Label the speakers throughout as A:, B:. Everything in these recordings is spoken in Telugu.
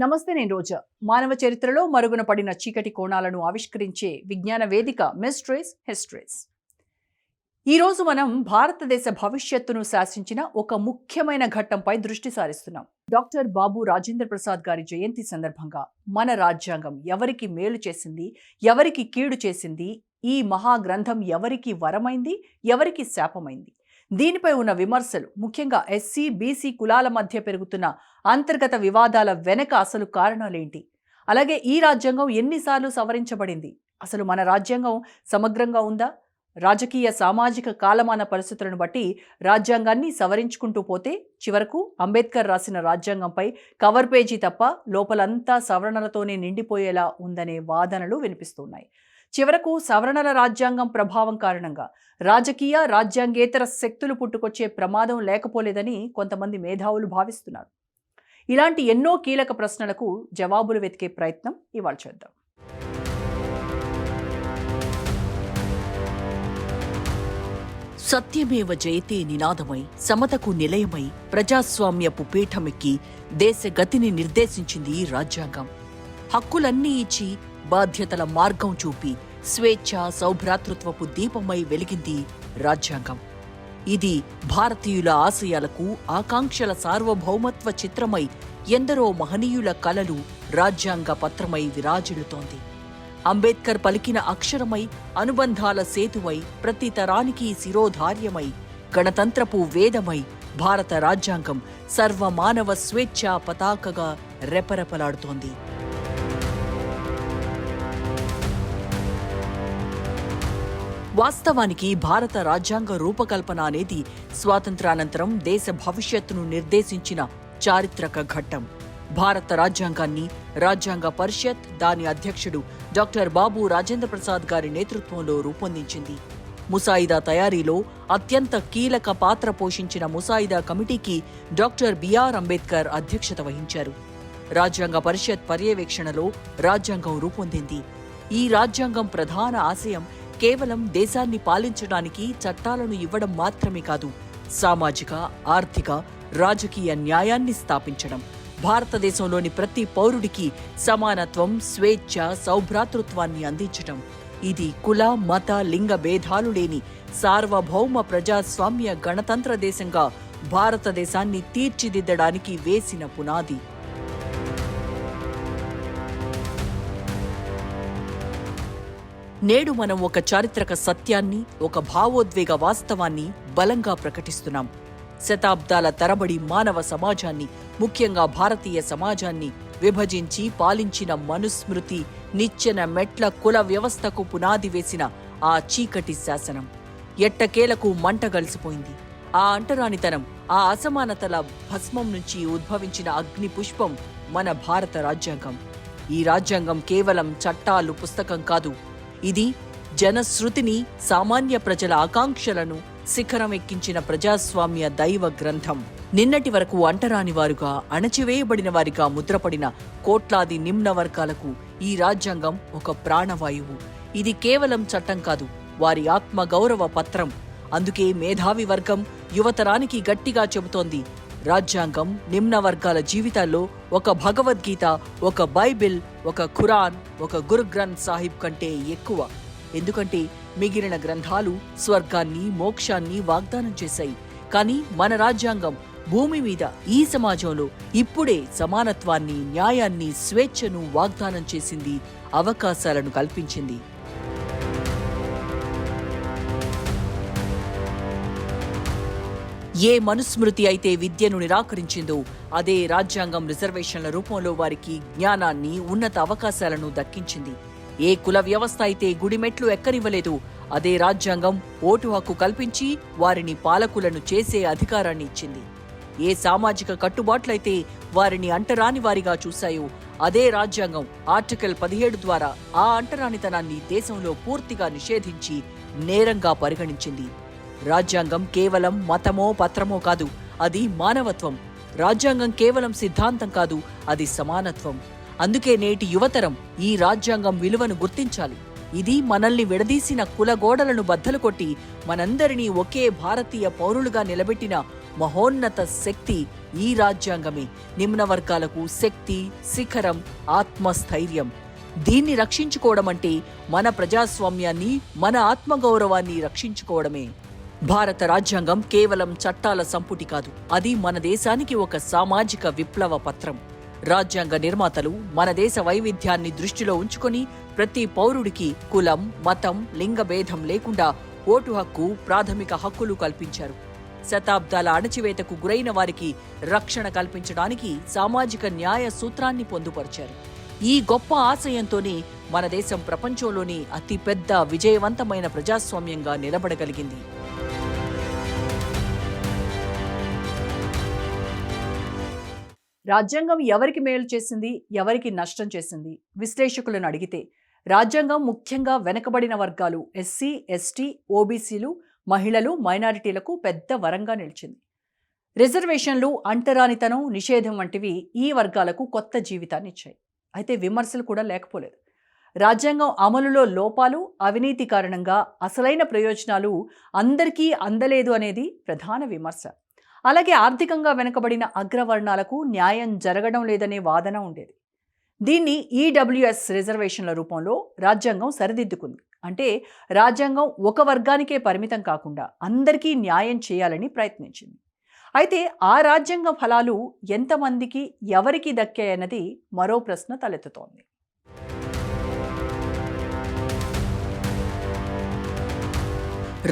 A: నమస్తే నేను రోజా. మానవ చరిత్రలో మరుగున పడిన చీకటి కోణాలను ఆవిష్కరించే విజ్ఞాన వేదిక మిస్ట్రీస్ హిస్టరీస్. ఈరోజు మనం భారతదేశ భవిష్యత్తును శాసించిన ఒక ముఖ్యమైన ఘట్టంపై దృష్టి సారిస్తున్నాం. డాక్టర్ బాబు రాజేంద్ర ప్రసాద్ గారి జయంతి సందర్భంగా మన రాజ్యాంగం ఎవరికి మేలు చేసింది ఎవరికి కీడు చేసింది ఈ మహాగ్రంథం ఎవరికి వరమైంది ఎవరికి శాపమైంది? దీనిపై ఉన్న విమర్శలు ముఖ్యంగా ఎస్సీ బీసీ కులాల మధ్య పెరుగుతున్న అంతర్గత వివాదాల వెనక అసలు కారణాలేంటి? అలాగే ఈ రాజ్యాంగం ఎన్నిసార్లు సవరించబడింది? అసలు మన రాజ్యాంగం సమగ్రంగా ఉందా? రాజకీయ సామాజిక కాలమాన పరిస్థితులను బట్టి రాజ్యాంగాన్ని సవరించుకుంటూ పోతే చివరకు అంబేద్కర్ రాసిన రాజ్యాంగంపై కవర్ పేజీ తప్ప లోపలంతా సవరణలతోనే నిండిపోయేలా ఉందనే వాదనలు వినిపిస్తున్నాయి. చివరకు సవరణల రాజ్యాంగం ప్రభావం కారణంగా రాజకీయ రాజ్యాంగేతర శక్తులు పుట్టుకొచ్చే ప్రమాదం లేకపోలేదని కొంతమంది మేధావులు భావిస్తున్నారు. ఇలాంటి ఎన్నో కీలక ప్రశ్నలకు జవాబులు వెతికే ప్రయత్నం ఇవాళ చేద్దాం.
B: సత్యమేవ జయతే నినాదమై సమతకు నిలయమై ప్రజాస్వామ్యపు పీఠమెక్కి దేశ గతిని నిర్దేశించింది ఈ రాజ్యాంగం. హక్కులన్నీ ఇచ్చి బాధ్యతల మార్గం చూపి స్వేచ్ఛ సౌభ్రాతృత్వపు దీపమై వెలిగింది రాజ్యాంగం. ఇది భారతీయుల ఆశయాలకు ఆకాంక్షల సార్వభౌమత్వ చిత్రమై ఎందరో మహనీయుల కలలు రాజ్యాంగ పత్రమై విరాజిల్లుతోంది. అంబేద్కర్ పలికిన అక్షరమై అనుబంధాల సేతువై ప్రతి తరానికి శిరోధార్యమై గణతంత్రపు వేదమై భారత రాజ్యాంగం సర్వమానవ స్వేచ్ఛ పతాకగా రెపరెపలాడుతోంది. వాస్తవానికి భారత రాజ్యాంగ రూపకల్పన అనేది స్వాతంత్రానంతరం దేశ భవిష్యత్తును నిర్దేశించిన చారిత్రక ఘట్టం. భారత రాజ్యాంగాన్ని రాజ్యాంగ పరిషత్ దాని అధ్యక్షుడు డాక్టర్ బాబు రాజేంద్ర ప్రసాద్ గారి నేతృత్వంలో రూపొందించింది. ముసాయిదా తయారీలో అత్యంత కీలక పాత్ర పోషించిన ముసాయిదా కమిటీకి డాక్టర్ బిఆర్ అంబేద్కర్ అధ్యక్షత వహించారు. రాజ్యాంగ పరిషత్ పర్యవేక్షణలో రాజ్యాంగం రూపొందింది. ఈ రాజ్యాంగం ప్రధాన ఆశయం కేవలం దేశాన్ని పాలించడానికి చట్టాలను ఇవ్వడం మాత్రమే కాదు సామాజిక ఆర్థిక రాజకీయ న్యాయాన్ని స్థాపించడం. భారతదేశంలోని ప్రతి పౌరుడికి సమానత్వం స్వేచ్ఛ సౌభ్రాతృత్వాన్ని అందించడం. ఇది కుల మత లింగ భేదాలు లేని సార్వభౌమ ప్రజాస్వామ్య గణతంత్ర దేశంగా భారతదేశాన్ని తీర్చిదిద్దడానికి వేసిన పునాది. నేడు మనం ఒక చారిత్రక సత్యాన్ని ఒక భావోద్వేగ వాస్తవాన్ని బలంగా ప్రకటిస్తున్నాం. శతాబ్దాల తరబడి మానవ సమాజాన్ని ముఖ్యంగా భారతీయ సమాజాన్ని విభజించి పాలించిన మనుస్మృతి నిచ్చెన మెట్ల కుల వ్యవస్థకు పునాది వేసిన ఆ చీకటి శాసనం. ఎట్టకేలకు మంట గలిసిపోయింది ఆ అంటరానితనం ఆ అసమానతల భస్మం నుంచి ఉద్భవించిన అగ్ని పుష్పం మన భారత రాజ్యాంగం. ఈ రాజ్యాంగం కేవలం చట్టాలు పుస్తకం కాదు ఇది జనశ్రుతిని సామాన్య ప్రజల ఆకాంక్షలను శిఖరం ఎక్కించిన ప్రజాస్వామ్య దైవ గ్రంథం. నిన్నటి వరకు అంటరాని వారుగా అణచివేయబడిన వారిగా ముద్రపడిన కోట్లాది నిమ్న వర్గాలకు ఈ రాజ్యాంగం ఒక ప్రాణవాయువు. ఇది కేవలం చట్టం కాదు వారి ఆత్మ గౌరవ పత్రం. అందుకే మేధావి వర్గం యువతరానికి గట్టిగా చెబుతోంది రాజ్యాంగం నిమ్న వర్గాల జీవితాల్లో ఒక భగవద్గీత ఒక బైబిల్ ఒక ఖురాన్ ఒక గురు గ్రంథ్ సాహిబ్ కంటే ఎక్కువ. ఎందుకంటే మిగిలిన గ్రంథాలు స్వర్గాన్ని మోక్షాన్ని వాగ్దానం చేశాయి. కానీ మన రాజ్యాంగం భూమి మీద ఈ సమాజంలో ఇప్పుడే సమానత్వాన్ని న్యాయాన్ని స్వేచ్ఛను వాగ్దానం చేసింది అవకాశాలను కల్పించింది. ఏ మనుస్మృతి అయితే విద్యను నిరాకరించిందో అదే రాజ్యాంగం రిజర్వేషన్ల రూపంలో వారికి జ్ఞానాన్ని ఉన్నత అవకాశాలను దక్కించింది. ఏ కుల వ్యవస్థ అయితే గుడిమెట్లు ఎక్కనివ్వలేదు అదే రాజ్యాంగం ఓటు హక్కు కల్పించి వారిని పాలకులను చేసే అధికారాన్ని ఇచ్చింది. ఏ సామాజిక కట్టుబాట్లయితే వారిని అంటరాని వారిగా చూశాయో అదే రాజ్యాంగం ఆర్టికల్ పదిహేడు ద్వారా ఆ అంటరానితనాన్ని దేశంలో పూర్తిగా నిషేధించి నేరంగా పరిగణించింది. రాజ్యాంగం కేవలం మతమో పత్రమో కాదు అది మానవత్వం. రాజ్యాంగం కేవలం సిద్ధాంతం కాదు అది సమానత్వం. అందుకే నేటి యువతరం ఈ రాజ్యాంగం విలువను గుర్తించాలి. ఇది మనల్ని విడదీసిన కులగోడలను బద్దలు కొట్టి మనందరినీ ఒకే భారతీయ పౌరులుగా నిలబెట్టిన మహోన్నత శక్తి ఈ రాజ్యాంగమే. నిమ్న వర్గాలకు శక్తి శిఖరం ఆత్మస్థైర్యం. దీన్ని రక్షించుకోవడం అంటే మన ప్రజాస్వామ్యాన్ని మన ఆత్మగౌరవాన్ని రక్షించుకోవడమే. భారత రాజ్యాంగం కేవలం చట్టాల సంపుటి కాదు. అది మన దేశానికి ఒక సామాజిక విప్లవ పత్రం. రాజ్యాంగ నిర్మాతలు మన దేశ వైవిధ్యాన్ని దృష్టిలో ఉంచుకొని ప్రతి పౌరుడికి కులం మతం లింగ భేదం లేకుండా ఓటు హక్కు ప్రాథమిక హక్కులు కల్పించారు. శతాబ్దాల అణచివేతకు గురైన వారికి రక్షణ కల్పించడానికి సామాజిక న్యాయ సూత్రాన్ని పొందుపరిచారు. ఈ గొప్ప ఆశయంతోనే మన దేశం ప్రపంచంలోని అతిపెద్ద విజయవంతమైన ప్రజాస్వామ్యంగా నిలబడగలిగింది.
A: రాజ్యాంగం ఎవరికి మేలు చేసింది? ఎవరికి నష్టం చేసింది? విశ్లేషకులను అడిగితే రాజ్యాంగం ముఖ్యంగా వెనకబడిన వర్గాలు ఎస్సీ ఎస్టీ ఓబీసీలు మహిళలు మైనారిటీలకు పెద్ద వరంగా నిలిచింది. రిజర్వేషన్లు అంటరానితనం నిషేధం వంటివి ఈ వర్గాలకు కొత్త జీవితాన్ని ఇచ్చాయి. అయితే విమర్శలు కూడా లేకపోలేదు. రాజ్యాంగం అమలులో లోపాలు అవినీతి కారణంగా అసలైన ప్రయోజనాలు అందరికీ అందలేదు అనేది ప్రధాన విమర్శ. అలాగే ఆర్థికంగా వెనుకబడిన అగ్రవర్ణాలకు న్యాయం జరగడం లేదనే వాదన ఉండేది. దీన్ని ఈడబ్ల్యూఎస్ రిజర్వేషన్ల రూపంలో రాజ్యాంగం సరిదిద్దుకుంది. అంటే రాజ్యాంగం ఒక వర్గానికే పరిమితం కాకుండా అందరికీ న్యాయం చేయాలని ప్రయత్నించింది. అయితే ఆ రాజ్యాంగ ఫలాలు ఎంతమందికి ఎవరికి దక్కాయన్నది మరో ప్రశ్న తలెత్తుతోంది.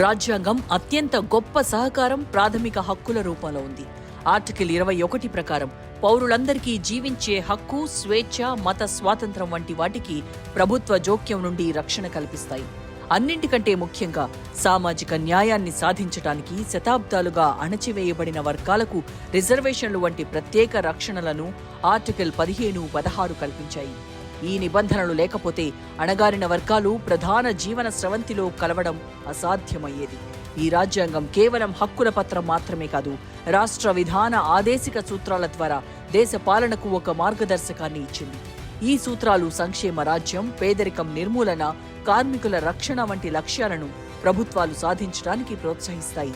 B: రాజ్యాంగం అత్యంత గొప్ప సహకారం ప్రాథమిక హక్కుల రూపంలో ఉంది. ఆర్టికల్ ఇరవై ఒకటి ప్రకారం పౌరులందరికీ జీవించే హక్కు స్వేచ్ఛ మత స్వాతంత్రం వంటి వాటికి ప్రభుత్వ జోక్యం నుండి రక్షణ కల్పిస్తాయి. అన్నింటికంటే ముఖ్యంగా సామాజిక న్యాయాన్ని సాధించటానికి శతాబ్దాలుగా అణచివేయబడిన వర్గాలకు రిజర్వేషన్లు వంటి ప్రత్యేక రక్షణలను ఆర్టికల్ పదిహేను పదహారు కల్పించాయి. ఈ నిబంధనలు లేకపోతే అణగారిన వర్గాలు ప్రధాన జీవన స్రవంతిలో కలవడం అసాధ్యమయ్యేది. ఈ రాజ్యాంగం కేవలం హక్కుల పత్రం మాత్రమే కాదు రాష్ట్ర విధాన ఆదేశిక సూత్రాల ద్వారా దేశ పాలనకు ఒక మార్గదర్శకాన్ని ఇచ్చింది. ఈ సూత్రాలు సంక్షేమ రాజ్యం పేదరికం నిర్మూలన కార్మికుల రక్షణ వంటి లక్ష్యాలను ప్రభుత్వాలు సాధించడానికి ప్రోత్సహిస్తాయి.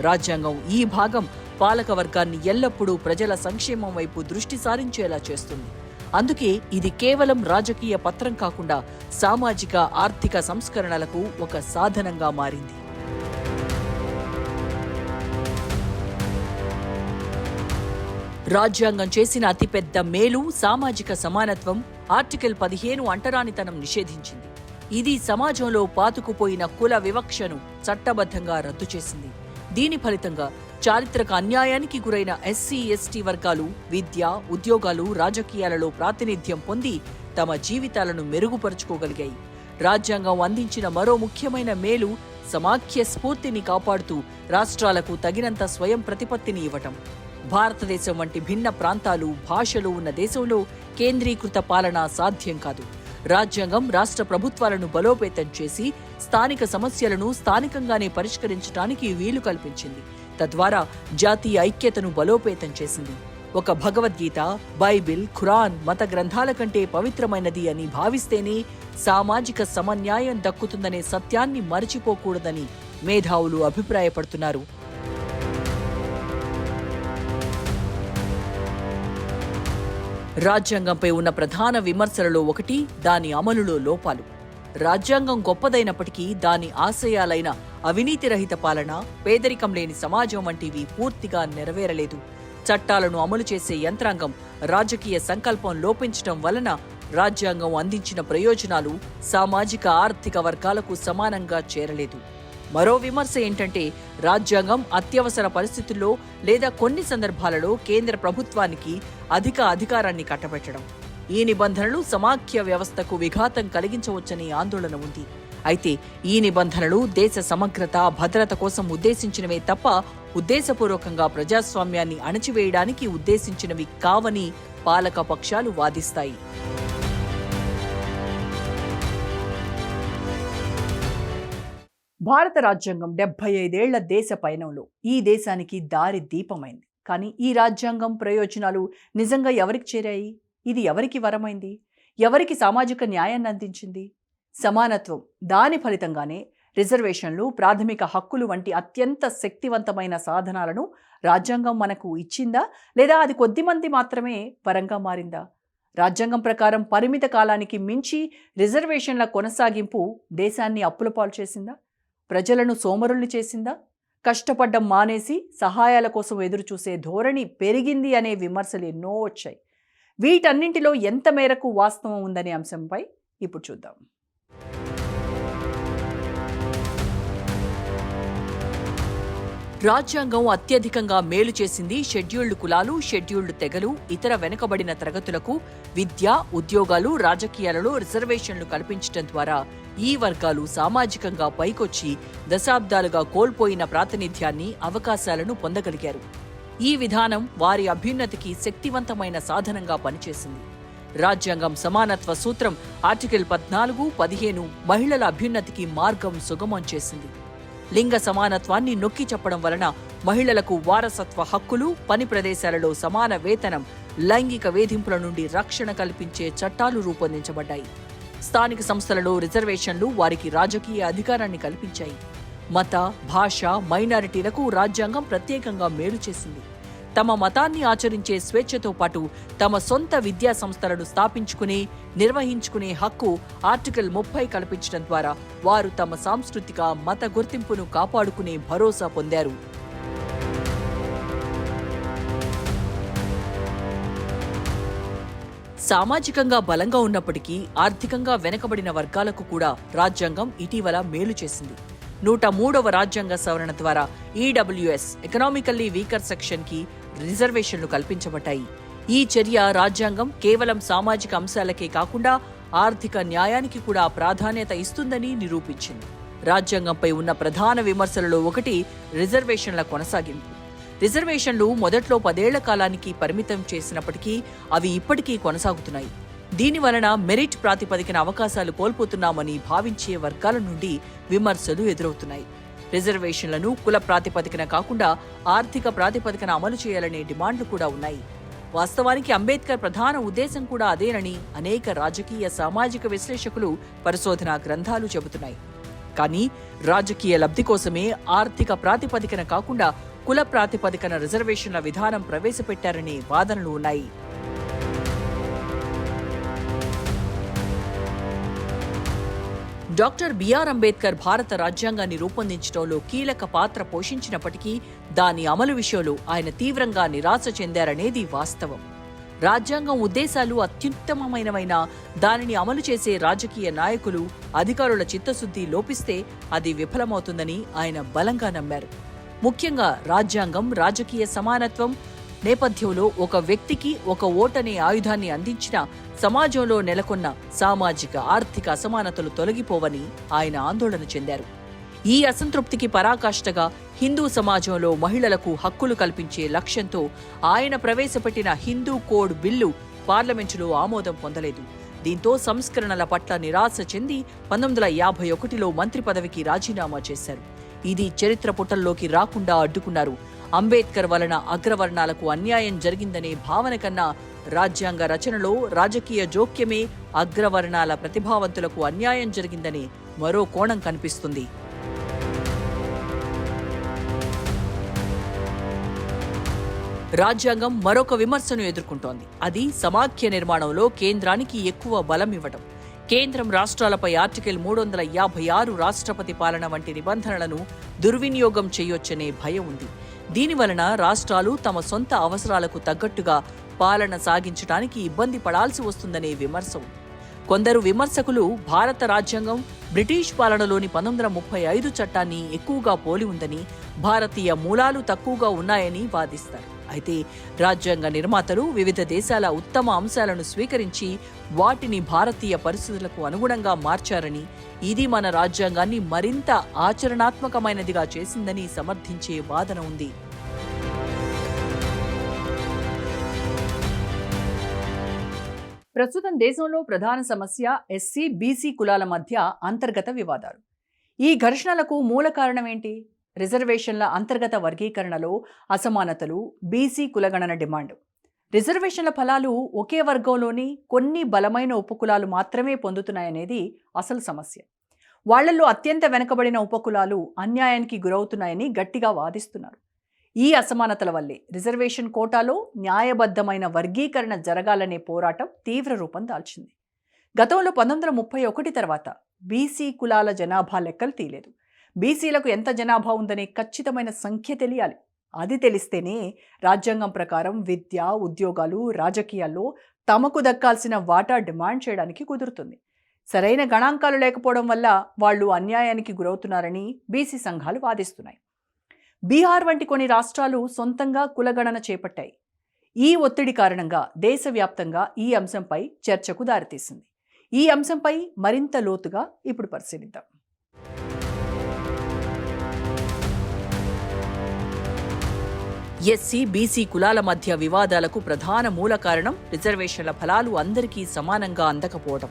B: రాజ్యాంగం ఈ భాగం పాలక వర్గాన్ని ఎల్లప్పుడూ ప్రజల సంక్షేమం వైపు దృష్టి సారించేలా చేస్తుంది. అందుకే ఇది కేవలం రాజకీయ పత్రం కాకుండా సామాజిక ఆర్థిక సంస్కరణలకు ఒక సాధనంగా మారింది. రాజ్యాంగం చేసిన అతిపెద్ద మేలు సామాజిక సమానత్వం ఆర్టికల్ పదిహేను అంటరానితనం నిషేధించింది. ఇది సమాజంలో పాతుకుపోయిన కుల వివక్షను చట్టబద్ధంగా రద్దు చేసింది. దీని ఫలితంగా చారిత్రక అన్యాయానికి గురైన ఎస్సీ ఎస్టీ వర్గాలు విద్య ఉద్యోగాలు రాజకీయాలలో ప్రాతినిధ్యం పొంది తమ జీవితాలను మెరుగుపరుచుకోగలిగాయి. రాజ్యాంగం అందించిన మరో ముఖ్యమైన మేలు సమాఖ్య స్ఫూర్తిని కాపాడుతూ రాష్ట్రాలకు తగినంత స్వయం ప్రతిపత్తిని ఇవ్వటం. భారతదేశం వంటి భిన్న ప్రాంతాలు భాషలు ఉన్న దేశంలో కేంద్రీకృత పాలన సాధ్యం కాదు. రాజ్యాంగం రాష్ట్ర ప్రభుత్వాలను బలోపేతం చేసి స్థానిక సమస్యలను స్థానికంగానే పరిష్కరించడానికి వీలు కల్పించింది. తద్వారా జాతీయ ఐక్యతను బలోపేతం చేసింది. ఒక భగవద్గీత బైబిల్ ఖురాన్ మత గ్రంథాల కంటే పవిత్రమైనది అని భావిస్తేనే సామాజిక సమన్యాయం దక్కుతుందనే సత్యాన్ని మరచిపోకూడదని మేధావులు అభిప్రాయపడుతున్నారు. రాజ్యాంగంపై ఉన్న ప్రధాన విమర్శలలో ఒకటి దాని అమలులో లోపాలు. రాజ్యాంగం గొప్పదైనప్పటికీ దాని ఆశయాలైన అవినీతి రహిత పాలన పేదరికం లేని సమాజం వంటివి పూర్తిగా నెరవేరలేదు. చట్టాలను అమలు చేసే యంత్రాంగం రాజకీయ సంకల్పం లోపించటం వలన రాజ్యాంగం అందించిన ప్రయోజనాలు సామాజిక ఆర్థిక వర్గాలకు సమానంగా చేరలేదు. మరో విమర్శ ఏంటంటే రాజ్యాంగం అత్యవసర పరిస్థితుల్లో లేదా కొన్ని సందర్భాలలో కేంద్ర ప్రభుత్వానికి అధిక అధికారాన్ని కట్టబెట్టడం. ఈ నిబంధనలు సమాఖ్య వ్యవస్థకు విఘాతం కలిగించవచ్చని ఆందోళన ఉంది. అయితే ఈ నిబంధనలు దేశ సమగ్రత భద్రత కోసం ఉద్దేశించినవే తప్ప ఉద్దేశపూర్వకంగా ప్రజాస్వామ్యాన్ని అణచివేయడానికి ఉద్దేశించినవి కావని పాలక పక్షాలు వాదిస్తాయి.
A: భారత రాజ్యాంగం డెబ్బై ఐదేళ్ళ దేశ పయనంలో ఈ దేశానికి దారి దీపమైంది. కానీ ఈ రాజ్యాంగం ప్రయోజనాలు నిజంగా ఎవరికి చేరాయి? ఇది ఎవరికి వరమైంది? ఎవరికి సామాజిక న్యాయాన్ని అందించింది? సమానత్వం దాని ఫలితంగానే రిజర్వేషన్లు ప్రాథమిక హక్కులు వంటి అత్యంత శక్తివంతమైన సాధనాలను రాజ్యాంగం మనకు ఇచ్చిందా? లేదా అది కొద్దిమంది మాత్రమే పరంగా మారిందా? రాజ్యాంగం ప్రకారం పరిమిత కాలానికి మించి రిజర్వేషన్ల కొనసాగింపు దేశాన్ని అప్పులపాలు చేసిందా? ప్రజలను సోమరుల్ని చేసిందా? కష్టపడ్డం మానేసి సహాయాల కోసం ఎదురుచూసే ధోరణి పెరిగింది అనే విమర్శలు ఎన్నో వచ్చాయి. వీటన్నింటిలో ఎంత మేరకు వాస్తవం ఉందనే అంశంపై ఇప్పుడు చూద్దాం.
B: రాజ్యాంగం అత్యధికంగా మేలు చేసింది షెడ్యూల్డ్ కులాలు షెడ్యూల్డ్ తెగలు ఇతర వెనుకబడిన తరగతులకు విద్య ఉద్యోగాలు రాజకీయాలలో రిజర్వేషన్లు కల్పించడం ద్వారా ఈ వర్గాలు సామాజికంగా పైకొచ్చి దశాబ్దాలుగా కోల్పోయిన ప్రాతినిధ్యాన్ని అవకాశాలను పొందగలిగారు. ఈ విధానం వారి అభ్యున్నతికి శక్తివంతమైన సాధనంగా పనిచేసింది. రాజ్యాంగం సమానత్వ సూత్రం ఆర్టికల్ పద్నాలుగు పదిహేను మహిళల అభ్యున్నతికి మార్గం సుగమం చేసింది. లింగ సమానత్వాన్ని నొక్కి చెప్పడం వలన మహిళలకు వారసత్వ హక్కులు పని ప్రదేశాలలో సమాన వేతనం లైంగిక వేధింపుల నుండి రక్షణ కల్పించే చట్టాలు రూపొందించబడ్డాయి. స్థానిక సంస్థలలో రిజర్వేషన్లు వారికి రాజకీయ అధికారాన్ని కల్పించాయి. మత భాష మైనారిటీలకు రాజ్యాంగం ప్రత్యేకంగా మేలు చేసింది. తమ మతాన్ని ఆచరించే స్వేచ్ఛతో పాటు తమ సొంత విద్యా సంస్థలను స్థాపించుకునే నిర్వహించుకునే హక్కు ఆర్టికల్ ముప్పై కల్పించడం ద్వారా వారు తమ సాంస్కృతిక మత గుర్తింపును కాపాడుకునే భరోసా పొందారు. సామాజికంగా బలంగా ఉన్నప్పటికీ ఆర్థికంగా వెనకబడిన వర్గాలకు కూడా రాజ్యాంగం ఇటీవల మేలు చేసింది. నూట మూడవ రాజ్యాంగ సవరణ ద్వారా ఈడబ్ల్యూఎస్ ఎకనామికల్లీ వీకర్ సెక్షన్కి రిజర్వేషన్లు కల్పించబడ్డాయి. ఈ చర్య రాజ్యాంగం కేవలం సామాజిక అంశాలకే కాకుండా ఆర్థిక న్యాయానికి కూడా ప్రాధాన్యత ఇస్తుందని నిరూపించింది. రాజ్యాంగంపై ఉన్న ప్రధాన విమర్శలలో ఒకటి రిజర్వేషన్ల కొనసాగింపు. రిజర్వేషన్లు మొదట్లో పదేళ్ళ కాలానికి పరిమితం చేసినప్పటికీ అవి ఇప్పటికీ కొనసాగుతున్నాయి. దీని వలన మెరిట్ ప్రాతిపదికన అవకాశాలు కోల్పోతున్నామని భావించే వర్గాల నుండి విమర్శలు ఎదురవుతున్నాయి. రిజర్వేషన్లను కుల ప్రాతిపదికన కాకుండా ఆర్థిక ప్రాతిపదికన అమలు చేయాలనే డిమాండ్లు కూడా ఉన్నాయి. వాస్తవానికి అంబేద్కర్ ప్రధాన ఉద్దేశం కూడా అదేనని అనేక రాజకీయ సామాజిక విశ్లేషకులు పరిశోధనా గ్రంథాలు చెబుతున్నాయి. కానీ రాజకీయ లబ్ధి కోసమే ఆర్థిక ప్రాతిపదికన కాకుండా కుల ప్రాతిపదికన రిజర్వేషన్ల విధానం ప్రవేశపెట్టారనే వాదనలు ఉన్నాయి. డాక్టర్ బిఆర్ అంబేద్కర్ భారత రాజ్యాంగాన్ని రూపొందించడంలో కీలక పాత్ర పోషించినప్పటికీ దాని అమలు విషయంలో ఆయన తీవ్రంగా నిరాశ చెందారనేది వాస్తవం. రాజ్యాంగం ఉద్దేశాలు అత్యుత్తమమైనవైన దానిని అమలు చేసే రాజకీయ నాయకులు అధికారుల చిత్తశుద్ధి లోపిస్తే అది విఫలమవుతుందని ఆయన బలంగా నమ్మారు. ముఖ్యంగా రాజ్యాంగం రాజకీయ సమానత్వం నేపథ్యంలో ఒక వ్యక్తికి ఒక ఓటనే ఆయుధాన్ని అందించిన సమాజంలో నెలకొన్న సామాజిక ఆర్థిక అసమానతలు తొలగిపోవని ఆయన ఆందోళన చెందారు. ఈ అసంతృప్తికి పరాకాష్ఠగా హిందూ సమాజంలో మహిళలకు హక్కులు కల్పించే లక్ష్యంతో ఆయన ప్రవేశపెట్టిన హిందూ కోడ్ బిల్లు పార్లమెంటులో ఆమోదం పొందలేదు. దీంతో సంస్కరణల పట్ల నిరాశ చెంది పంతొమ్మిది వందల యాభై ఒకటిలో మంత్రి పదవికి రాజీనామా చేశారు. ఇది చరిత్ర పుటల్లోకి రాకుండా అడ్డుకున్నారు అంబేద్కర్ వలన అగ్రవర్ణాలకు అన్యాయం జరిగిందనే భావన కన్నా రాజ్యాంగ రచనలో రాజకీయ జోక్యమే అగ్రవర్ణాల ప్రతిభావంతులకు అన్యాయం జరిగిందనే మరో కోణం కనిపిస్తుంది. రాజ్యాంగం మరొక విమర్శను ఎదుర్కొంటోంది. అది సమాఖ్య నిర్మాణంలో కేంద్రానికి ఎక్కువ బలం ఇవ్వడం కేంద్రం రాష్ట్రాలపై ఆర్టికల్ మూడు వందల యాభై ఆరు రాష్ట్రపతి పాలన వంటి నిబంధనలను దుర్వినియోగం చేయొచ్చనే భయం ఉంది. దీని వలన రాష్ట్రాలు తమ సొంత అవసరాలకు తగ్గట్టుగా పాలన సాగించడానికి ఇబ్బంది పడాల్సి వస్తుందనే విమర్శ. ఉంది కొందరు విమర్శకులు భారత రాజ్యాంగం బ్రిటిష్ పాలనలోని పంతొమ్మిది వందల ముప్పై ఐదు చట్టాన్ని ఎక్కువగా పోలి ఉందని భారతీయ మూలాలు తక్కువగా ఉన్నాయని వాదిస్తారు. అయితే రాజ్యాంగ నిర్మాతలు వివిధ దేశాల ఉత్తమ అంశాలను స్వీకరించి వాటిని భారతీయ పరిస్థితులకు అనుగుణంగా మార్చారని ఇది మన రాజ్యాంగాన్ని మరింత ఆచరణాత్మకమైనదిగా చేసిందని సమర్థించే వాదన ఉంది.
A: ప్రస్తుతం దేశంలో ప్రధాన సమస్య ఎస్సీ బీసీ కులాల మధ్య అంతర్గత వివాదాలు. ఈ ఘర్షణలకు మూల కారణం ఏంటి? రిజర్వేషన్ల అంతర్గత వర్గీకరణలో అసమానతలు బీసీ కులగణన డిమాండ్. రిజర్వేషన్ల ఫలాలు ఒకే వర్గంలోని కొన్ని బలమైన ఉపకులాలు మాత్రమే పొందుతున్నాయనేది అసలు సమస్య. వాళ్ళలో అత్యంత వెనుకబడిన ఉపకులాలు అన్యాయానికి గురవుతున్నాయని గట్టిగా వాదిస్తున్నారు. ఈ అసమానతల వల్లే రిజర్వేషన్ కోటాలో న్యాయబద్ధమైన వర్గీకరణ జరగాలనే పోరాటం తీవ్ర రూపం దాల్చింది. గతంలో పంతొమ్మిది వందల ముప్పై ఒకటి తర్వాత బీసీ కులాల జనాభా లెక్కలు తీయలేదు బీసీలకు ఎంత జనాభా ఉందనే ఖచ్చితమైన సంఖ్య తెలియాలి. అది తెలిస్తేనే రాజ్యాంగం ప్రకారం విద్య ఉద్యోగాలు రాజకీయాల్లో తమకు దక్కాల్సిన వాటా డిమాండ్ చేయడానికి కుదురుతుంది. సరైన గణాంకాలు లేకపోవడం వల్ల వాళ్ళు అన్యాయానికి గురవుతున్నారని బీసీ సంఘాలు వాదిస్తున్నాయి. బీహార్ వంటి కొన్ని రాష్ట్రాలు సొంతంగా కులగణన చేపట్టాయి. ఈ ఒత్తిడి కారణంగా దేశవ్యాప్తంగా ఈ అంశంపై చర్చకు దారితీసింది. ఈ అంశంపై మరింత లోతుగా ఇప్పుడు పరిశీలిద్దాం.
B: ఎస్సీ బీసీ కులాల మధ్య వివాదాలకు ప్రధాన మూల కారణం రిజర్వేషన్ల ఫలాలు అందరికీ సమానంగా అందకపోవడం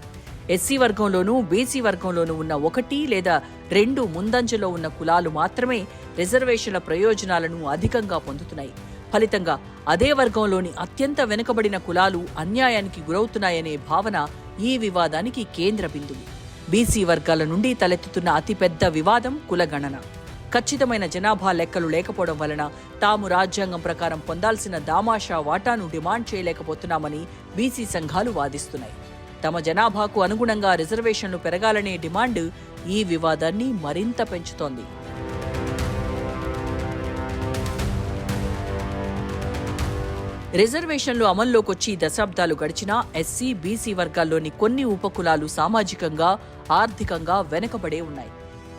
B: ఎస్సీ వర్గంలోనూ బీసీ వర్గంలోనూ ఉన్న ఒకటి లేదా రెండు ముందంజలో ఉన్న కులాలు మాత్రమే రిజర్వేషన్ల ప్రయోజనాలను అధికంగా పొందుతున్నాయి. ఫలితంగా అదే వర్గంలోని అత్యంత వెనుకబడిన కులాలు అన్యాయానికి గురవుతున్నాయనే భావన ఈ వివాదానికి కేంద్ర బిందువు. బీసీ వర్గాల నుండి తలెత్తుతున్న అతిపెద్ద వివాదం కులగణన. ఖచ్చితమైన జనాభా లెక్కలు లేకపోవడం వలన తాము రాజ్యాంగం ప్రకారం పొందాల్సిన దామాషా వాటాను డిమాండ్ చేయలేకపోతున్నామని బీసీ సంఘాలు వాదిస్తున్నాయి. తమ జనాభాకు అనుగుణంగా రిజర్వేషన్లు పెరగాలనే డిమాండ్ ఈ వివాదాన్ని మరింత పెంచుతోంది. రిజర్వేషన్లు అమల్లోకొచ్చి దశాబ్దాలు గడిచినా ఎస్సీ బీసీ వర్గాల్లోని కొన్ని ఉపకులాలు సామాజికంగా ఆర్థికంగా వెనుకబడే ఉన్నాయి.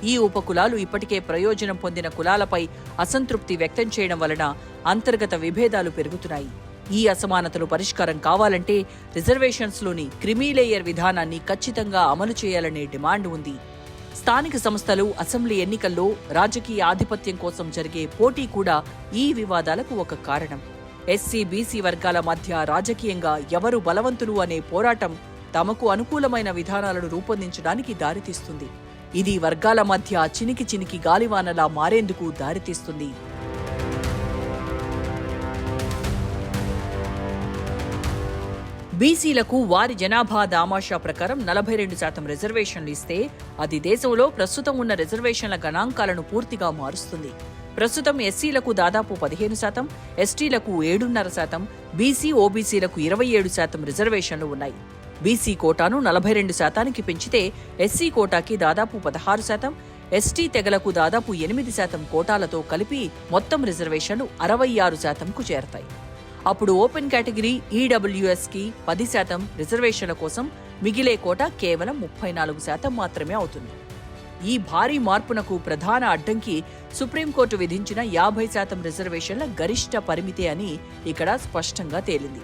B: ఈ ఉపకులాలు ఇప్పటికే ప్రయోజనం పొందిన కులాలపై అసంతృప్తి వ్యక్తం చేయడం వలన అంతర్గత విభేదాలు పెరుగుతున్నాయి. ఈ అసమానతలు పరిష్కారం కావాలంటే రిజర్వేషన్స్లోని క్రిమీలేయర్ విధానాన్ని ఖచ్చితంగా అమలు చేయాలనే డిమాండ్ ఉంది. స్థానిక సంస్థలు అసెంబ్లీ ఎన్నికల్లో రాజకీయ ఆధిపత్యం కోసం జరిగే పోటీ కూడా ఈ వివాదాలకు ఒక కారణం. ఎస్సీ బీసీ వర్గాల మధ్య రాజకీయంగా ఎవరు బలవంతులు అనే పోరాటం తమకు అనుకూలమైన విధానాలను రూపొందించడానికి దారితీస్తుంది. ఇది వర్గాల మధ్య చినికి చినికి గాలివానలా మారేందుకు దారితీస్తుంది. బీసీలకు వారి జనాభా దామాషా ప్రకారం నలభై రెండు శాతం రిజర్వేషన్లు ఇస్తే అది దేశంలో ప్రస్తుతం ఉన్న రిజర్వేషన్ల గణాంకాలను పూర్తిగా మారుస్తుంది. ప్రస్తుతం ఎస్సీలకు దాదాపు పదిహేను శాతం ఎస్టీలకు ఏడున్నర శాతం బీసీ ఓబీసీలకు ఇరవై ఏడు శాతం రిజర్వేషన్లు ఉన్నాయి. బీసీ కోటాను నలభై రెండు శాతానికి పెంచితే ఎస్సీ కోటాకి దాదాపు పదహారు శాతం ఎస్టీ తెగలకు దాదాపు ఎనిమిది శాతం కోటాలతో కలిపి మొత్తం రిజర్వేషన్లు అరవై ఆరు శాతంకు చేరతాయి. అప్పుడు ఓపెన్ కేటగిరీ ఈడబ్ల్యూఎస్కి పది శాతం రిజర్వేషన్ల కోసం మిగిలే కోట కేవలం ముప్పై నాలుగు శాతం మాత్రమే అవుతుంది. ఈ భారీ మార్పునకు ప్రధాన అడ్డంకి సుప్రీంకోర్టు విధించిన యాభై శాతం రిజర్వేషన్ల గరిష్ట పరిమితి అని ఇక్కడ స్పష్టంగా తేలింది.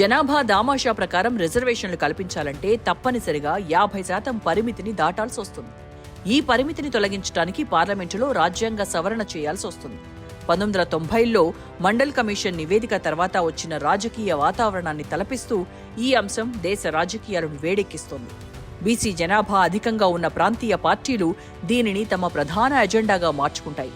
B: జనాభా దామాషా ప్రకారం రిజర్వేషన్లు కల్పించాలంటే తప్పనిసరిగా యాభై శాతం పరిమితిని దాటాల్సి వస్తుంది. ఈ పరిమితిని తొలగించడానికి పార్లమెంటులో రాజ్యాంగ సవరణ చేయాల్సి వస్తుంది. పంతొమ్మిది వందల తొంభైలో మండల్ కమిషన్ నివేదిక తర్వాత వచ్చిన రాజకీయ వాతావరణాన్ని తలపిస్తూ ఈ అంశం దేశ రాజకీయాలను వేడెక్కిస్తోంది. బీసీ జనాభా అధికంగా ఉన్న ప్రాంతీయ పార్టీలు దీనిని తమ ప్రధాన ఎజెండాగా మార్చుకుంటాయి.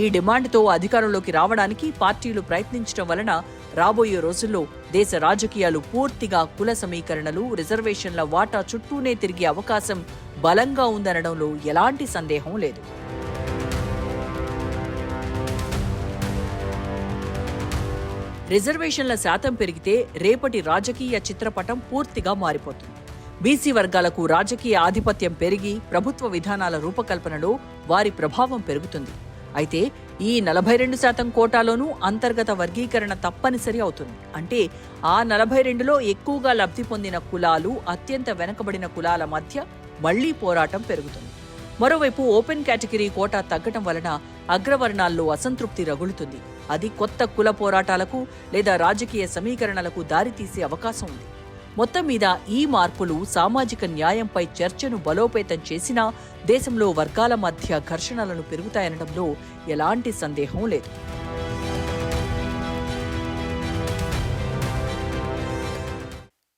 B: ఈ డిమాండ్తో అధికారంలోకి రావడానికి పార్టీలు ప్రయత్నించడం వలన రాబోయే రోజుల్లో దేశ రాజకీయాలు పూర్తిగా కుల సమీకరణలు రిజర్వేషన్ల వాటా చుట్టూనే తిరిగే అవకాశం బలంగా ఉందనడంలో ఎలాంటి సందేహం లేదు. రిజర్వేషన్ల శాతం పెరిగితే రేపటి రాజకీయ చిత్రపటం పూర్తిగా మారిపోతుంది. బీసీ వర్గాలకు రాజకీయ ఆధిపత్యం పెరిగి ప్రభుత్వ విధానాల రూపకల్పనలో వారి ప్రభావం పెరుగుతుంది. అయితే ఈ నలభై రెండు శాతం కోటాలోనూ అంతర్గత వర్గీకరణ తప్పనిసరి అవుతుంది. అంటే ఆ నలభై రెండులో ఎక్కువగా లబ్ధి పొందిన కులాలు అత్యంత వెనకబడిన కులాల మధ్య మళ్ళీ పోరాటం పెరుగుతుంది. మరోవైపు ఓపెన్ కేటగిరీ కోటా తగ్గటం వలన అగ్రవర్ణాల్లో అసంతృప్తి రగులుతుంది. అది కొత్త కుల పోరాటాలకు లేదా రాజకీయ సమీకరణలకు దారితీసే అవకాశం ఉంది. మొత్తం మీద ఈ మార్పులు సామాజిక న్యాయంపై చర్చను బలోపేతం చేసినా దేశంలో వర్గాల మధ్య ఘర్షణలను పెరుగుతాయనడంలో ఎలాంటి సందేహం లేదు.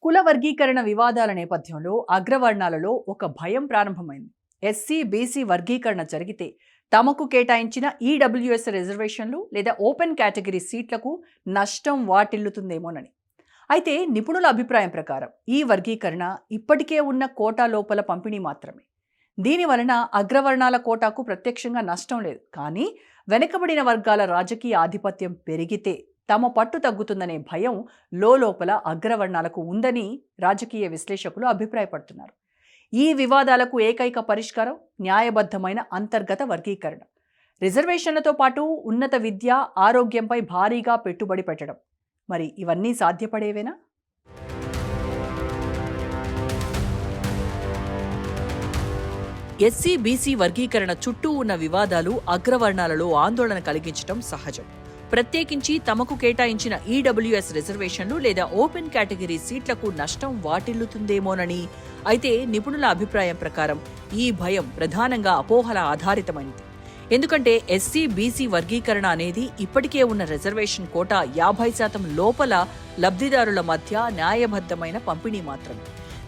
A: కుల వర్గీకరణ వివాదాల నేపథ్యంలో అగ్రవర్ణాలలో ఒక భయం ప్రారంభమైంది. ఎస్సీ బీసీ వర్గీకరణ జరిగితే తమకు కేటాయించిన ఈడబ్ల్యూఎస్ రిజర్వేషన్లు లేదా ఓపెన్ కేటగిరీ సీట్లకు నష్టం వాటిల్లుతుందేమోనని అయితే నిపుణుల అభిప్రాయం ప్రకారం ఈ వర్గీకరణ ఇప్పటికే ఉన్న కోటా లోపల పంపిణీ మాత్రమే. దీని వలన అగ్రవర్ణాల కోటాకు ప్రత్యక్షంగా నష్టం లేదు. కానీ వెనుకబడిన వర్గాల రాజకీయ ఆధిపత్యం పెరిగితే తమ పట్టు తగ్గుతుందనే భయం లోపల అగ్రవర్ణాలకు ఉందని రాజకీయ విశ్లేషకులు అభిప్రాయపడుతున్నారు. ఈ వివాదాలకు ఏకైక పరిష్కారం న్యాయబద్ధమైన అంతర్గత వర్గీకరణ. రిజర్వేషన్లతో పాటు ఉన్నత విద్య ఆరోగ్యంపై భారీగా పెట్టుబడి పెట్టడం. మరి ఇవన్నీ సాధ్యపడేవేనా?
B: ఎస్సీ బీసీ వర్గీకరణ చుట్టూ ఉన్న వివాదాలు అగ్రవర్ణాలలో ఆందోళన కలిగించడం సహజం. ప్రత్యేకించి తమకు కేటాయించిన ఈడబ్ల్యూఎస్ రిజర్వేషన్లు లేదా ఓపెన్ కేటగిరీ సీట్లకు నష్టం వాటిల్లుతుందేమోనని అయితే నిపుణుల అభిప్రాయం ప్రకారం ఈ భయం ప్రధానంగా అపోహల ఆధారితమైనది. ఎందుకంటే ఎస్సీ బీసీ వర్గీకరణ అనేది ఇప్పటికే ఉన్న రిజర్వేషన్ కోటా యాభై శాతం లోపల లబ్ధిదారుల మధ్య న్యాయబద్ధమైన పంపిణీ మాత్రమే.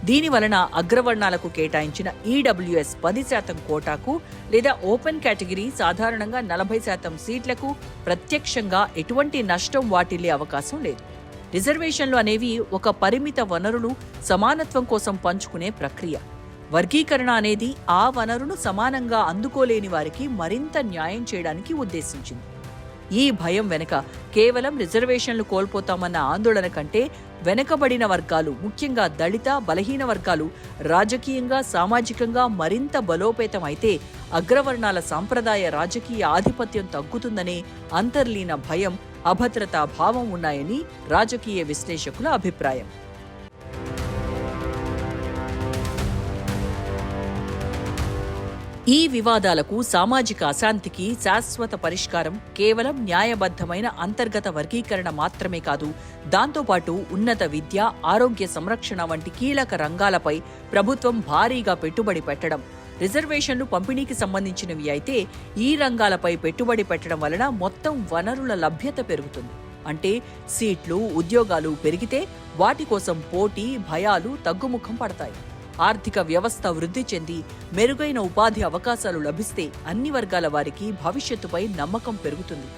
B: దీని వలన అగ్రవర్ణాలకు కేటాయించిన ఈడబ్ల్యూఎస్ పది శాతం కోటాకు లేదా ఓపెన్ కేటగిరీ సాధారణంగా నలభై శాతం సీట్లకు ప్రత్యక్షంగా ఎటువంటి నష్టం వాటిల్లే అవకాశం లేదు. రిజర్వేషన్లు అనేవి ఒక పరిమిత వనరులు సమానత్వం కోసం పంచుకునే ప్రక్రియ. వర్గీకరణ అనేది ఆ వనరును సమానంగా అందుకోలేని వారికి మరింత న్యాయం చేయడానికి ఉద్దేశించింది. ఈ భయం వెనుక కేవలం రిజర్వేషన్లు కోల్పోతామన్న ఆందోళన కంటే వెనకబడిన వర్గాలు ముఖ్యంగా దళిత బలహీన వర్గాలు రాజకీయంగా సామాజికంగా మరింత బలోపేతమైతే అగ్రవర్ణాల సాంప్రదాయ రాజకీయ ఆధిపత్యం తగ్గుతుందనే అంతర్లీన భయం అభద్రతా భావం ఉన్నాయని రాజకీయ విశ్లేషకుల అభిప్రాయం. ఈ వివాదాలకు సామాజిక అశాంతికి శాశ్వత పరిష్కారం కేవలం న్యాయబద్ధమైన అంతర్గత వర్గీకరణ మాత్రమే కాదు దాంతోపాటు ఉన్నత విద్య ఆరోగ్య సంరక్షణ వంటి కీలక రంగాలపై ప్రభుత్వం భారీగా పెట్టుబడి పెట్టడం రిజర్వేషన్లు పంపిణీకి సంబంధించినవి అయితే ఈ రంగాలపై పెట్టుబడి పెట్టడం వలన మొత్తం వనరుల లభ్యత పెరుగుతుంది. అంటే సీట్లు ఉద్యోగాలు పెరిగితే వాటి కోసం పోటీ భయాలు తగ్గుముఖం పడతాయి. ఆర్థిక వ్యవస్థ వృద్ధి చెంది మెరుగైన ఉపాధి అవకాశాలు లభిస్తే అన్ని వర్గాల వారికి భవిష్యత్తుపై నమ్మకం పెరుగుతుంది.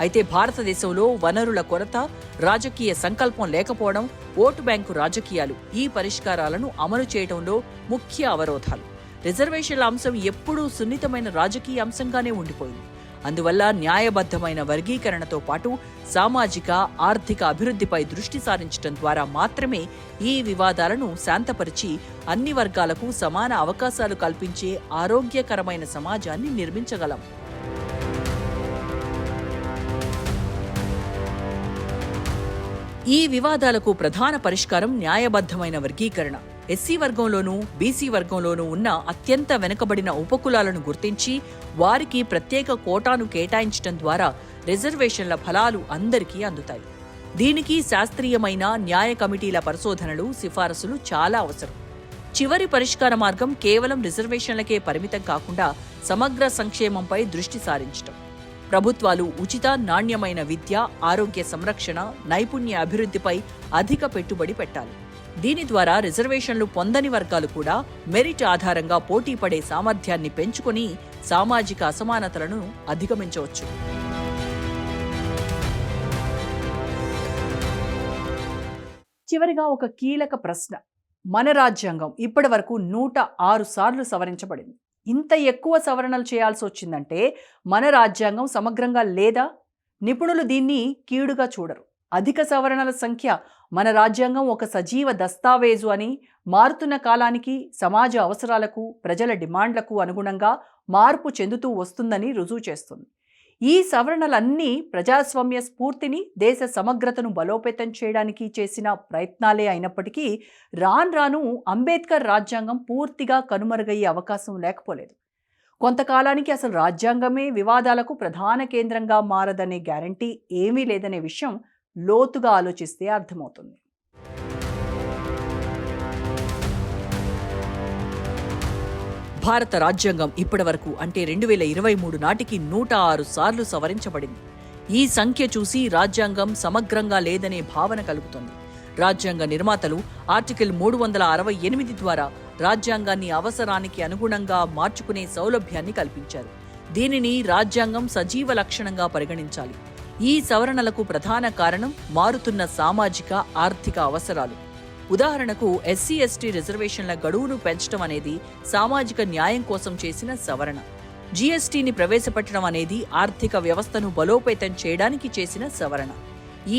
B: అయితే భారతదేశంలో వనరుల కొరత రాజకీయ సంకల్పం లేకపోవడం ఓటు బ్యాంకు రాజకీయాలు ఈ పరిష్కారాలను అమలు చేయడంలో ముఖ్య అవరోధాలు. రిజర్వేషన్ల అంశం ఎప్పుడూ సున్నితమైన రాజకీయ అంశంగానే ఉండిపోయింది. అందువల్ల న్యాయబద్ధమైన వర్గీకరణతో పాటు సామాజిక ఆర్థిక అభివృద్ధిపై దృష్టి సారించడం ద్వారా మాత్రమే ఈ వివాదాలను శాంతపరిచి అన్ని వర్గాలకు సమాన అవకాశాలు కల్పించే ఆరోగ్యకరమైన సమాజాన్ని నిర్మించగలం. ఈ వివాదాలకు ప్రధాన పరిష్కారం న్యాయబద్ధమైన వర్గీకరణ. ఎస్సీ వర్గంలోనూ బీసీ వర్గంలోనూ ఉన్న అత్యంత వెనుకబడిన ఉపకులాలను గుర్తించి వారికి ప్రత్యేక కోటాను కేటాయించడం ద్వారా రిజర్వేషన్ల ఫలాలు అందరికీ అందుతాయి. దీనికి శాస్త్రీయమైన న్యాయ కమిటీల పరిశోధనలు సిఫారసులు చాలా అవసరం. చివరి పరిష్కార మార్గం కేవలం రిజర్వేషన్లకే పరిమితం కాకుండా సమగ్ర సంక్షేమంపై దృష్టి సారించటం. ప్రభుత్వాలు ఉచిత నాణ్యమైన విద్య ఆరోగ్య సంరక్షణ నైపుణ్య అభివృద్ధిపై అధిక పెట్టుబడి పెట్టాలి. దీని ద్వారా రిజర్వేషన్లు పొందని వర్గాలు కూడా మెరిట్ ఆధారంగా పోటీ పడే సామర్థ్యాన్ని పెంచుకొని సామాజిక అసమానతలను అధిగమించవచ్చు.
A: చివరిగా ఒక కీలక ప్రశ్న. మన రాజ్యాంగం ఇప్పటి వరకు నూట ఆరు సార్లు సవరించబడింది. ఇంత ఎక్కువ సవరణలు చేయాల్సి వచ్చిందంటే మన రాజ్యాంగం సమగ్రంగా లేదా? నిపుణులు దీన్ని కీడుగా చూడరు. అధిక సవరణల సంఖ్య మన రాజ్యాంగం ఒక సజీవ దస్తావేజు అని మారుతున్న కాలానికి సమాజ అవసరాలకు ప్రజల డిమాండ్లకు అనుగుణంగా మార్పు చెందుతూ వస్తుందని రుజువు చేస్తుంది. ఈ సవరణలన్నీ ప్రజాస్వామ్య స్ఫూర్తిని దేశ సమగ్రతను బలోపేతం చేయడానికి చేసిన ప్రయత్నాలే అయినప్పటికీ రాన్ రాను అంబేద్కర్ రాజ్యాంగం పూర్తిగా కనుమరుగయ్యే అవకాశం లేకపోలేదు. కొంతకాలానికి అసలు రాజ్యాంగమే వివాదాలకు ప్రధాన కేంద్రంగా మారదనే గ్యారంటీ ఏమీ లేదనే విషయం లోతుగా ఆలోచిస్తే అర్థమవుతుంది.
B: భారత రాజ్యాంగం ఇప్పటివరకు అంటే రెండు వేల ఇరవై మూడు నాటికి నూట ఆరు సార్లు సవరించబడింది. ఈ సంఖ్య చూసి రాజ్యాంగం సమగ్రంగా లేదనే భావన కలుగుతుంది. రాజ్యాంగ నిర్మాతలు ఆర్టికల్ మూడు వందల అరవై ఎనిమిది ద్వారా రాజ్యాంగాన్ని అవసరానికి అనుగుణంగా మార్చుకునే సౌలభ్యాన్ని కల్పించారు. దీనిని రాజ్యాంగం సజీవ లక్షణంగా పరిగణించాలి. ఈ సవరణలకు ప్రధాన కారణం మారుతున్న సామాజిక ఆర్థిక అవసరాలు. ఉదాహరణకు ఎస్సీ ఎస్టీ రిజర్వేషన్ల గడువును పెంచడం అనేది సామాజిక న్యాయం కోసం చేసిన సవరణ. జీఎస్టీని ప్రవేశపెట్టడం అనేది ఆర్థిక వ్యవస్థను బలోపేతం చేయడానికి చేసిన సవరణ.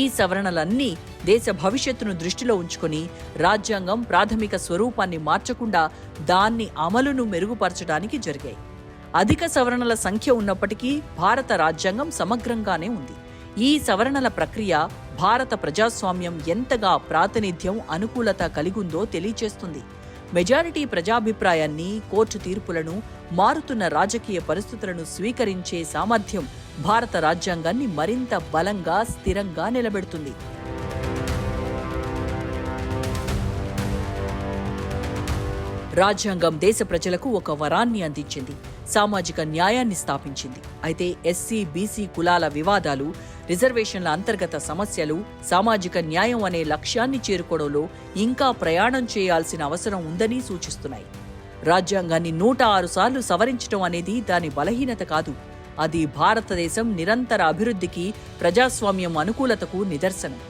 B: ఈ సవరణలన్నీ దేశ భవిష్యత్తును దృష్టిలో ఉంచుకొని రాజ్యాంగం ప్రాథమిక స్వరూపాన్ని మార్చకుండా దాన్ని అమలును మెరుగుపరచడానికి జరిగాయి. అధిక సవరణల సంఖ్య ఉన్నప్పటికీ భారత రాజ్యాంగం సమగ్రంగానే ఉంది. ఈ సవరణల ప్రక్రియ భారత ప్రజాస్వామ్యం ఎంతగా ప్రాతినిధ్యం అనుకూలత కలిగుందో తెలియచేస్తుంది. మెజారిటీ ప్రజాభిప్రాయాన్ని కోర్టు తీర్పులను మారుతున్న రాజకీయ పరిస్థితులను స్వీకరించే సామర్థ్యం భారత రాజ్యాంగాన్ని మరింత బలంగా స్థిరంగా నిలబెడుతుంది. రాజ్యాంగం దేశ ప్రజలకు ఒక వరాన్ని అందించింది. సామాజిక న్యాయాన్ని స్థాపించింది. అయితే ఎస్సీ బీసీ కులాల వివాదాలు రిజర్వేషన్ల అంతర్గత సమస్యలు సామాజిక న్యాయం అనే లక్ష్యాన్ని చేరుకోవడంలో ఇంకా ప్రయాణం చేయాల్సిన అవసరం ఉందని సూచిస్తున్నాయి. రాజ్యాంగాన్ని నూట ఆరు సార్లు సవరించడం అనేది దాని బలహీనత కాదు. అది భారతదేశం నిరంతర అభివృద్ధికి ప్రజాస్వామ్యం అనుకూలతకు నిదర్శనం.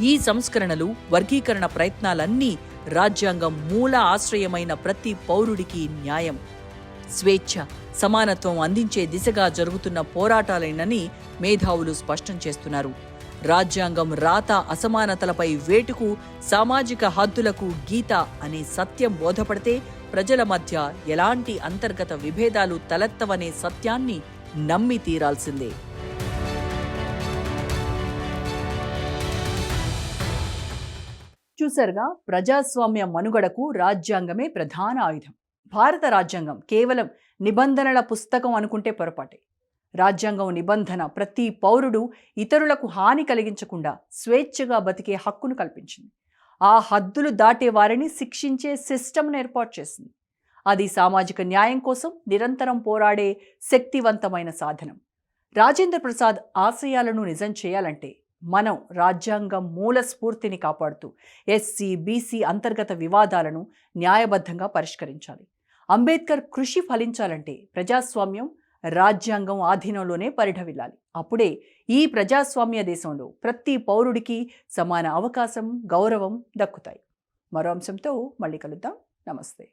B: ఈ సంస్కరణలు వర్గీకరణ ప్రయత్నాలన్నీ రాజ్యాంగం మూల ఆశ్రయమైన ప్రతి పౌరుడికి న్యాయం. స్వేచ్ఛ సమానత్వం అందించే దిశగా జరుగుతున్న పోరాటాలేనని మేధావులు స్పష్టం చేస్తున్నారు. రాజ్యాంగం రాత అసమానతలపై వేటుకు సామాజిక హద్దులకు గీత అనే సత్యం బోధపడితే ప్రజల మధ్య ఎలాంటి అంతర్గత విభేదాలు తలెత్తవనే సత్యాన్ని నమ్మి తీరాల్సిందే.
A: చూసారుగా ప్రజాస్వామ్య మనుగడకు రాజ్యాంగమే ప్రధాన ఆయుధం. భారత రాజ్యాంగం కేవలం నిబంధనల పుస్తకం అనుకుంటే పొరపాటే. రాజ్యాంగం నిబంధన ప్రతి పౌరుడు ఇతరులకు హాని కలిగించకుండా స్వేచ్ఛగా బతికే హక్కును కల్పించింది. ఆ హద్దులు దాటే వారిని శిక్షించే సిస్టమ్ను ఏర్పాటు చేసింది. అది సామాజిక న్యాయం కోసం నిరంతరం పోరాడే శక్తివంతమైన సాధనం. రాజేంద్ర ప్రసాద్ ఆశయాలను నిజం చేయాలంటే మనం రాజ్యాంగం మూల స్ఫూర్తిని కాపాడుతూ ఎస్సీ బీసీ అంతర్గత వివాదాలను న్యాయబద్ధంగా పరిష్కరించాలి. అంబేద్కర్ కృషి ఫలించాలంటే ప్రజాస్వామ్యం రాజ్యాంగం ఆధీనంలోనే పరిఢవిల్లాలి. అప్పుడే ఈ ప్రజాస్వామ్య దేశంలో ప్రతి పౌరుడికి సమాన అవకాశం గౌరవం దక్కుతాయి. మరో అంశంతో మళ్ళీ కలుద్దాం. నమస్తే.